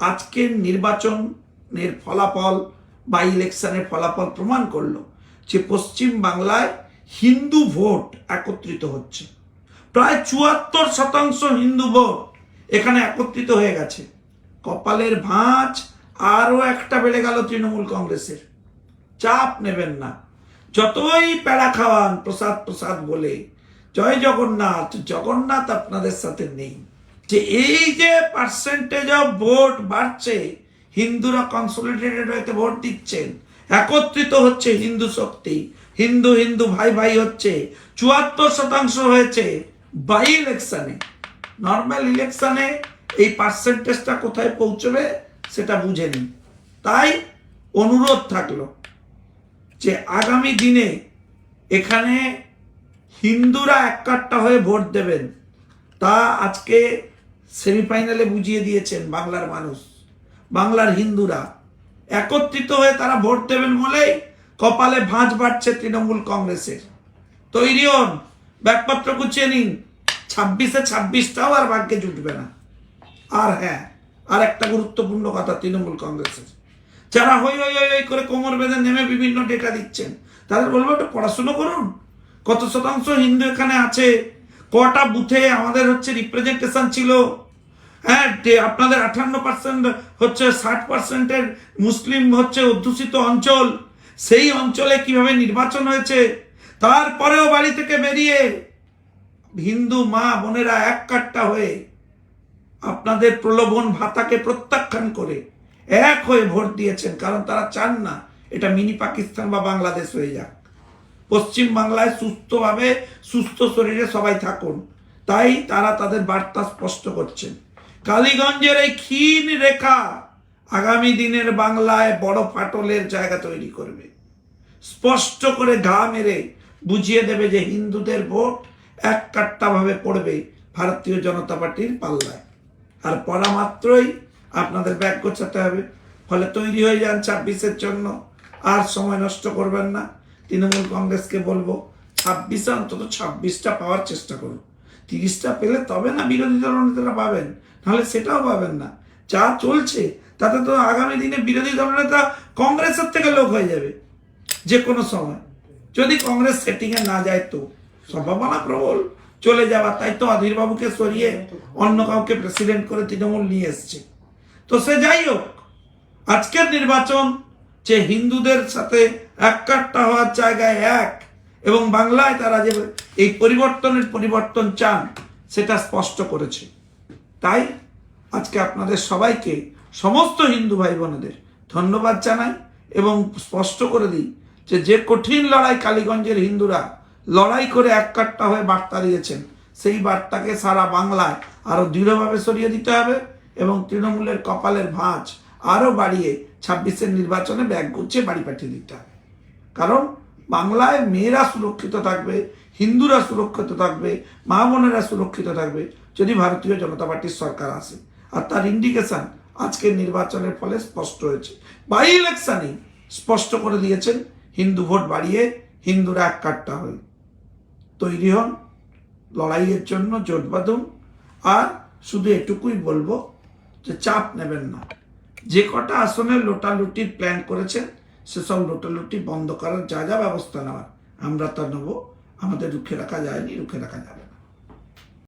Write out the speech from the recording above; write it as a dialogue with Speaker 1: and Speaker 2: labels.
Speaker 1: আজকের নির্বাচনের ফলাফল বা ইলেকশনের ফলাফল প্রমাণ করল যে পশ্চিম বাংলায় হিন্দু ভোট একত্রিত হচ্ছে। প্রায় চুয়াত্তর শতাংশ হিন্দু ভোট এখানে একত্রিত হয়ে গেছে। কপালের ভাঁজ আরও একটা বেড়ে গেল তৃণমূল কংগ্রেসের। চাপ নেবেন না। যতই প্যাড়া খাওয়ান প্রসাদ প্রসাদ বলে, জয় জগন্নাথ জগন্নাথ আপনাদের সাথে নেই। যে এই যে পার্সেন্টেজ অফ ভোট বাড়ছে, হিন্দুরা কনসোলিডেটেড হইতে ভোট দিচ্ছেন, একত্রিত হচ্ছে হিন্দু শক্তি, হিন্দু হিন্দু ভাই ভাই হচ্ছে, চুয়াত্তর শতাংশ হয়েছে বাই ইলেকশনে নর্মাল ইলেকশনে এই পার্সেন্টেজটা কোথায় পৌঁছবে সেটা বুঝে নিন। তাই অনুরোধ থাকল যে আগামী দিনে এখানে হিন্দুরা এককাট্টা হয়ে ভোট দেবেন। তা আজকে সেমিফাইনালে বুঝিয়ে দিয়েছেন বাংলার মানুষ, বাংলার হিন্দুরা। একত্রিত হয়ে তারা ভোট দেবেন বলেই কপালে ভাঁজ বাড়ছে তৃণমূল কংগ্রেসের। তৈরি হন, ব্যাগপত্র গুছিয়ে নিন। ছাব্বিশে ছাব্বিশটাও আর ভাগ্যে জুটবে না। আর হ্যাঁ আর একটা গুরুত্বপূর্ণ কথা তৃণমূল কংগ্রেসের। যারা হই হই হই করে কোমর বেঁধে নেমে বিভিন্ন ডেটা দিচ্ছেন, তাদের বলব একটু পড়াশুনো করুন। কত শতাংশ হিন্দু এখানে আছে? কটা বুথে আমাদের হচ্ছে রিপ্রেজেন্টেশন ছিল? হ্যাঁ আপনাদের আঠান্ন পার্সেন্ট হচ্ছে ষাট পার্সেন্টের মুসলিম হচ্ছে অধ্যুষিত অঞ্চল। সেই অঞ্চলে কীভাবে নির্বাচন হয়েছে? তারপরেও বাড়ি থেকে বেরিয়ে হিন্দু মা বোনেরা এক কাট্টা হয়ে আপনাদের প্রলোভন ভাতাকে প্রত্যাখ্যান করে এক হয়ে ভোট দিয়েছেন, কারণ তারা চান না এটা মিনি পাকিস্তান বা বাংলাদেশ হয়ে যাক। পশ্চিম বাংলায় সুস্থভাবে, সুস্থ শরীরে সবাই থাকুন। তাই তারা তাদের বার্তা স্পষ্ট করছেন। কালীগঞ্জের এই ক্ষীণ রেখা আগামী দিনের বাংলায় বড় ফাটলের জায়গা তৈরি করবে। স্পষ্ট করে ঘা মেরে বুঝিয়ে দেবে যে হিন্দুদের ভোট এক কাট্টাভাবে পড়বে ভারতীয় জনতা পার্টির পাল্লায়। আর পড়া মাত্রই আপনাদের ব্যাগ গোছাতে হবে, ফলে তৈরি হয়ে যান ছাব্বিশের জন্য। আর সময় নষ্ট করবেন না। তৃণমূল কংগ্রেসকে বলব, ছাব্বিশে অন্তত ছাব্বিশটা পাওয়ার চেষ্টা করুন। তিরিশটা পেলে তবে না বিরোধী দলনেতারা পাবেন, নাহলে সেটাও পাবেন না। যা চলছে, তাতে তো আগামী দিনে বিরোধী দলনেতা কংগ্রেসের থেকে লোক হয়ে যাবে, যে কোনো সময়। যদি কংগ্রেস সেটিংয়ে না যায় তো সম্ভাবনা প্রবল, চলে যাওয়া তাই তো অধীরবাবুকে সরিয়ে অন্য কাউকে প্রেসিডেন্ট করে তৃণমূল নিয়ে এসছে। তো সে যাই হোক, আজকের নির্বাচন যে হিন্দুদের সাথে এক এককাট্টা হওয়ার জায়গায় এক, এবং বাংলায় তারা যে এই পরিবর্তনের পরিবর্তন চান, সেটা স্পষ্ট করেছে। তাই আজকে আপনাদের সবাইকে, সমস্ত হিন্দু ভাই বোনেদের ধন্যবাদ জানাই এবং স্পষ্ট করে দিই যে যে কঠিন লড়াই কালীগঞ্জের হিন্দুরা লড়াই করে এককাট্টা হয়ে বার্তা দিয়েছেন, সেই বার্তাকে সারা বাংলায় আরও দৃঢ়ভাবে সরিয়ে দিতে হবে এবং তৃণমূলের কপালের ভাঁজ আরও বাড়িয়ে ছাব্বিশের নির্বাচনে ব্যাগ গুছিয়ে বাড়ি পাঠিয়ে দিতে হবে। কারণ বাংলায় মেয়েরা সুরক্ষিত থাকবে, হিন্দুরা সুরক্ষিত থাকবে, মা বোনেরা সুরক্ষিত থাকবে যদি ভারতীয় জনতা পার্টির সরকার আসে। আর তার ইন্ডিকেশন আজকের নির্বাচনের ফলে স্পষ্ট হয়েছে। বাই ইলেকশনই স্পষ্ট করে দিয়েছেন, হিন্দু ভোট বাড়িয়ে হিন্দুরা এক কাট্টা হয়ে তৈরি হন, লড়াইয়ের জন্য জোট বাঁধুন। আর শুধু এটুকুই বলব যে চাপ নেবেন না। যে কটা আসনে লোটালুটির প্ল্যান করেছেন সেসব লোটালুটি বন্ধ করার যা যা ব্যবস্থা নেওয়ার, আমরা তা নেব। আমাদের রুখে রাখা যায়নি, রুখে রাখা যাবে